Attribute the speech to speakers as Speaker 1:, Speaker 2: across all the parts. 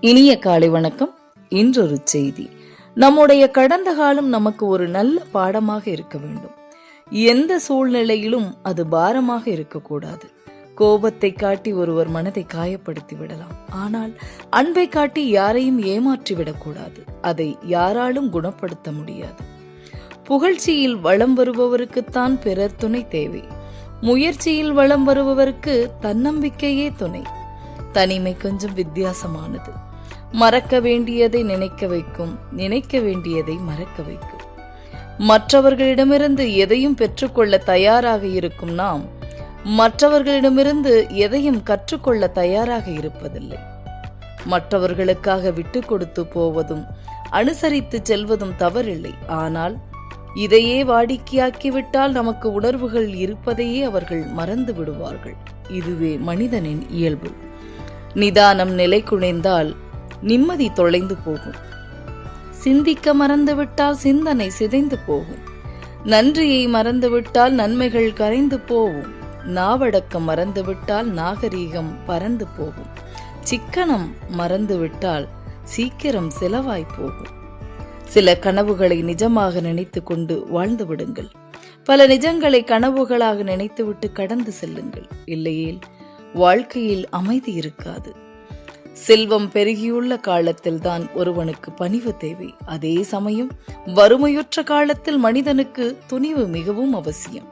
Speaker 1: இனிய காலை வணக்கம். இன்றொரு செய்தி. நம்முடைய கடந்த காலம் நமக்கு ஒரு நல்ல பாடமாக இருக்க வேண்டும். எந்த சூழ்நிலையிலும் அது பாரமாக இருக்கக்கூடாது. கோபத்தை காட்டி ஒருவர் மனதை காயப்படுத்தி விடலாம். ஆனால் அன்பை காட்டி யாரையும் ஏமாற்றி விடக்கூடாது. அதை யாராலும் குணப்படுத்த முடியாது. புகழ்ச்சியில் வளம் வருபவருக்குத்தான் பிறர் துணை தேவை. முயற்சியில் வளம் வருபவருக்கு தன்னம்பிக்கையே துணை. தனிமை கொஞ்சம் வித்தியாசமானது. மறக்க வேண்டியதை நினைக்க வைக்கும் நினைக்க வேண்டியதை மறக்க வைக்கும். மற்றவர்களிடமிருந்து எதையும் பெற்றுக்கொள்ள தயாராக இருக்கும் நாம் மற்றவர்களிடமிருந்து எதையும் கற்றுக்கொள்ள தயாராக இருப்பதில்லை. மற்றவர்களுக்காக விட்டு கொடுத்து போவதும் அனுசரித்து செல்வதும் தவறில்லை. ஆனால் இதையே வாடிக்கையாக்கிவிட்டால் நமக்கு உணர்வுகள் இருப்பதையே அவர்கள் மறந்து விடுவார்கள். இதுவே மனிதனின் இயல்பு. நிதானம் நிலை குனைந்தால் நிம்மதி தொலைந்து போகும். சிந்திக்க மறந்துவிட்டால் சிந்தனை சிதைந்து போகும். நன்றியை மறந்துவிட்டால் நன்மைகள் கரைந்து போகும். நாவடக்கம் மறந்துவிட்டால் நாகரீகம் பறந்து போகும். சிக்கனம் மறந்துவிட்டால் சீக்கிரம் செலவாய் போகும். சில கனவுகளை நிஜமாக நினைத்து கொண்டு வாழ்ந்து விடுங்கள். பல நிஜங்களை கனவுகளாக நினைத்துவிட்டு கடந்து செல்லுங்கள். இல்லையேல் வாழ்க்கையில் அமைதி இருக்காது. செல்வம் பெருகியுள்ள காலத்தில்தான் ஒருவனுக்கு பணிவு தேவை. அதே சமயம் வறுமையுற்ற காலத்தில் மனிதனுக்கு துணிவு மிகவும் அவசியம்.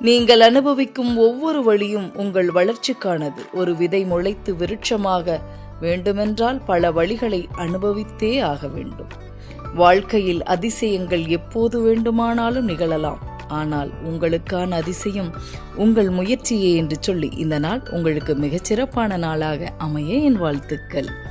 Speaker 1: நீங்கள் அனுபவிக்கும் ஒவ்வொரு வழியும் உங்கள் வளர்ச்சிக்கானது. ஒரு விதை முளைத்து விருட்சமாக வேண்டுமென்றால் பல வழிகளை அனுபவித்தே ஆக வேண்டும். வாழ்க்கையில் அதிசயங்கள் எப்போது வேண்டுமானாலும் நிகழலாம். ஆனால் உங்களுக்கான அதிசயம் உங்கள் முயற்சியே என்று சொல்லி இந்த நாள் உங்களுக்கு மிகச்சிறப்பான நாளாக அமைய என் வாழ்த்துக்கள்.